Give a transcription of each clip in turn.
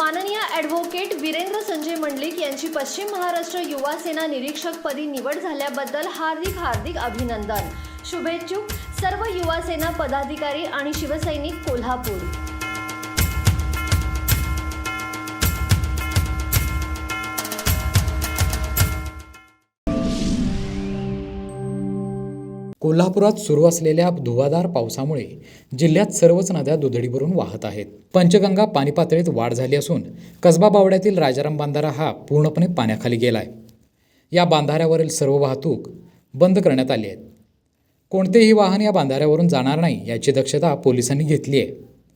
माननीय ॲडव्होकेट वीरेंद्र संजय मंडलिक यांची पश्चिम महाराष्ट्र युवा सेना निरीक्षकपदी निवड झाल्याबद्दल हार्दिक हार्दिक अभिनंदन. शुभेच्छुक. सर्व युवा सेना पदाधिकारी आणि शिवसैनिक कोल्हापूर. कोल्हापुरात सुरू असलेल्या धुवाधार पावसामुळे जिल्ह्यात सर्वच नद्या दुधडी भरून वाहत आहेत. पंचगंगा पाणी पातळीत वाढ झाली असून कसबा बावड्यातील राजाराम बांधारा हा पूर्णपणे पाण्याखाली गेलाय. या बांधाऱ्यावरील सर्व वाहतूक बंद करण्यात आली आहे कोणतेही वाहन या बांधाऱ्यावरून जाणार नाही याची दक्षता पोलिसांनी घेतली आहे.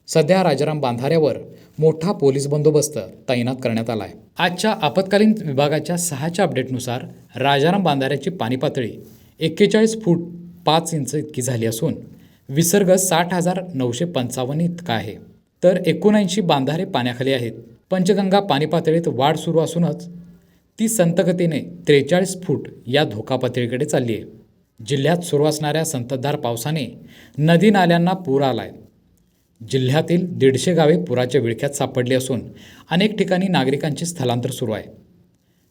सध्या राजाराम बांधाऱ्यावर मोठा पोलीस बंदोबस्त तैनात करण्यात आला आहे आजच्या आपत्कालीन विभागाच्या सहाच्या अपडेटनुसार राजाराम बांधाऱ्याची पाणी पातळी एक्केचाळीस फूट पाच इंच इतकी झाली असून विसर्ग साठ हजार नऊशे पंचावन्न इतका आहे. तर एकोणऐंशी बांधारे पाण्याखाली आहेत. पंचगंगा पाणी पातळीत वाढ सुरू असूनच ती संतगतीने त्रेचाळीस फूट या धोका पातळीकडे चालली आहे. जिल्ह्यात सुरू असणाऱ्या संततधार पावसाने नदी नाल्यांना पूर आहे जिल्ह्यातील दीडशे गावे पुराच्या विळख्यात सापडली असून अनेक ठिकाणी नागरिकांचे स्थलांतर सुरू आहे.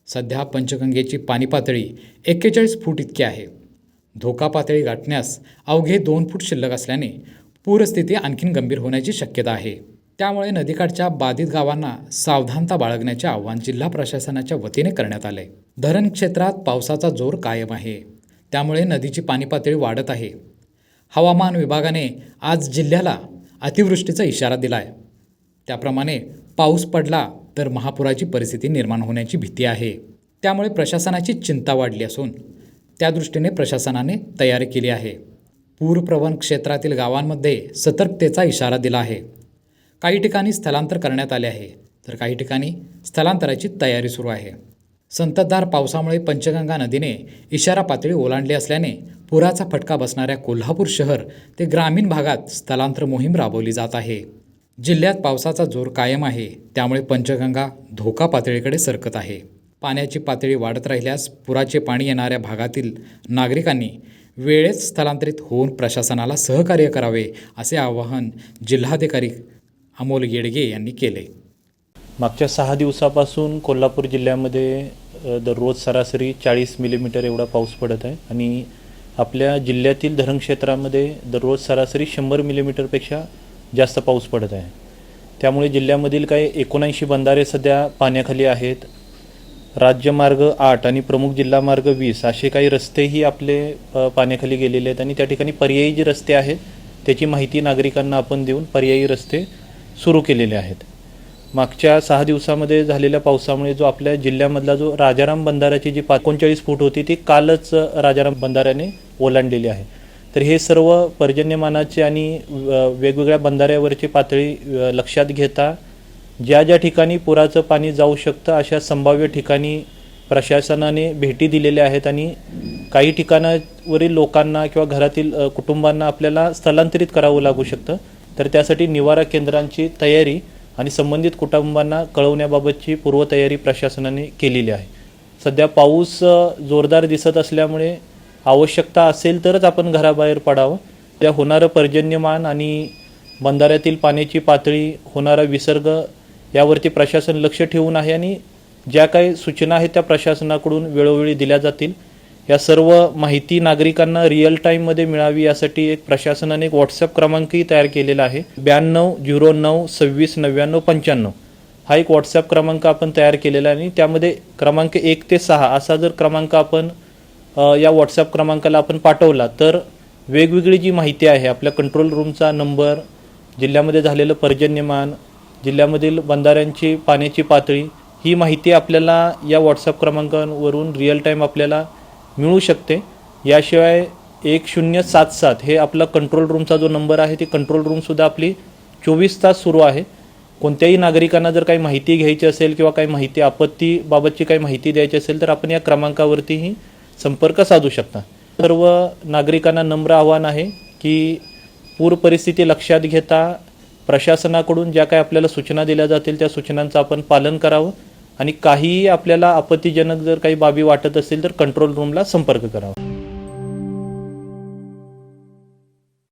सध्या पंचगंगेची पाणी पातळी एक्केचाळीस फूट इतकी आहे. धोका पातळी गाठण्यास अवघे दोन फूट शिल्लक असल्याने पूरस्थिती आणखीन गंभीर होण्याची शक्यता आहे. त्यामुळे नदीकाठच्या बाधित गावांना सावधानता बाळगण्याचे आवाहन जिल्हा प्रशासनाच्या वतीने करण्यात आले. धरण क्षेत्रात पावसाचा जोर कायम आहे. त्यामुळे नदीची पाणी पातळी वाढत आहे. हवामान विभागाने आज जिल्ह्याला अतिवृष्टीचा इशारा दिला आहे त्याप्रमाणे पाऊस पडला तर महापुराची परिस्थिती निर्माण होण्याची भीती आहे. त्यामुळे प्रशासनाची चिंता वाढली असून त्या दृष्टीने प्रशासनाने तयारी केली आहे. पूरप्रवण क्षेत्रातील गावांमध्ये सतर्कतेचा इशारा दिला आहे. काही ठिकाणी स्थलांतर करण्यात आले आहे. तर काही ठिकाणी स्थलांतराची तयारी सुरू आहे. संततधार पावसामुळे पंचगंगा नदीने इशारा पातळी ओलांडली असल्याने पुराचा फटका बसणाऱ्या कोल्हापूर शहर ते ग्रामीण भागात स्थलांतर मोहीम राबवली जात आहे. जिल्ह्यात पावसाचा जोर कायम आहे. त्यामुळे पंचगंगा धोका पातळीकडे सरकत आहे. पाण्याची पातळी वाढत राहिल्यास पुराचे पाणी येणाऱ्या भागातील नागरिकांनी वेळेत स्थलांतरित होऊन प्रशासनाला सहकार्य करावे असे आवाहन जिल्हाधिकारी अमोल येडगे यांनी केले. मागच्या सहा दिवसापासून कोल्हापूर जिल्ह्यामध्ये दररोज सरासरी चाळीस मिलीमीटर एवढा पाऊस पडत आहे आणि आपल्या जिल्ह्यातील धरणक्षेत्रामध्ये दररोज सरासरी शंभर मिलीमीटरपेक्षा जास्त पाऊस पडत आहे. त्यामुळे जिल्ह्यामधील काही एकोणऐंशी बंधारे सध्या पाण्याखाली आहेत. राज्यमार्ग आठ आणि प्रमुख जिल्हा मार्ग वीस असे काही रस्तेही आपले पाण्याखाली गेलेले आहेत. आणि त्या ठिकाणी पर्यायी जे रस्ते आहेत त्याची माहिती नागरिकांना आपण देऊन पर्यायी रस्ते सुरू केलेले आहेत. मागच्या सहा दिवसामध्ये झालेल्या पावसामुळे जो आपल्या जिल्ह्यामधला जो राजाराम बंधाऱ्याची जी एकोणचाळीस फूट होती ती कालच राजाराम बंधाऱ्याने ओलांडलेली आहे. तर हे सर्व पर्जन्यमानाचे आणि वेगवेगळ्या बंधाऱ्यावरची पातळी लक्षात घेता ज्या ज्या ठिकाणी पुराचं पाणी जाऊ शकतं अशा संभाव्य ठिकाणी प्रशासनाने भेटी दिलेल्या आहेत आणि काही ठिकाणावरील लोकांना किंवा घरातील कुटुंबांना आपल्याला स्थलांतरित करावं लागू शकतं. तर त्यासाठी निवारा केंद्रांची तयारी आणि संबंधित कुटुंबांना कळवण्याबाबतची पूर्वतयारी प्रशासनाने केलेली आहे. सध्या पाऊस जोरदार दिसत असल्यामुळे आवश्यकता असेल तरच आपण घराबाहेर पडावं. त्या होणारं पर्जन्यमान आणि बंधाऱ्यातील पाण्याची पातळी होणारा विसर्ग यावरती प्रशासन लक्ष ठेवून आहे आणि ज्या काही सूचना आहेत त्या प्रशासनाकडून वेळोवेळी दिल्या जातील. या सर्व माहिती नागरिकांना रिअल टाईममध्ये मिळावी यासाठी एक प्रशासनाने एक व्हॉट्सअप क्रमांकही तयार केलेला आहे. ब्याण्णव झिरो नऊ सव्वीस नव्याण्णव पंच्याण्णव. हा एक व्हॉट्सअप क्रमांक आपण तयार केलेला आहे आणि त्यामध्ये क्रमांक एक ते सहा असा जर क्रमांक आपण या व्हॉट्सअप क्रमांकाला आपण पाठवला तर वेगवेगळी जी माहिती आहे आपल्या कंट्रोल रूमचा नंबर जिल्ह्यामध्ये झालेलं पर्जन्यमान जिल्ह्यामधील बंधाऱ्यांची पाण्याची पातळी ही माहिती आपल्याला या व्हॉट्सअप क्रमांकावरून रिअल टाईम आपल्याला मिळू शकते. याशिवाय एक शून्य सात सात हे आपला कंट्रोल रूमचा जो नंबर आहे ती कंट्रोल रूमसुद्धा आपली चोवीस तास सुरू आहे. कोणत्याही नागरिकांना जर काही माहिती घ्यायची असेल किंवा काही माहिती आपत्तीबाबतची काही माहिती द्यायची असेल तर आपण या क्रमांकावरतीही संपर्क साधू शकता. सर्व नागरिकांना नम्र आव्हान आहे की पूर परिस्थिती लक्षात घेता प्रशासनाकडून ज्या काही आपल्याला सूचना दिल्या जातील त्या सूचनांचं आपण पालन करावं आणि काहीही आपल्याला आपत्तीजनक जर काही बाबी वाटत असतील तर कंट्रोल रूमला संपर्क करावा.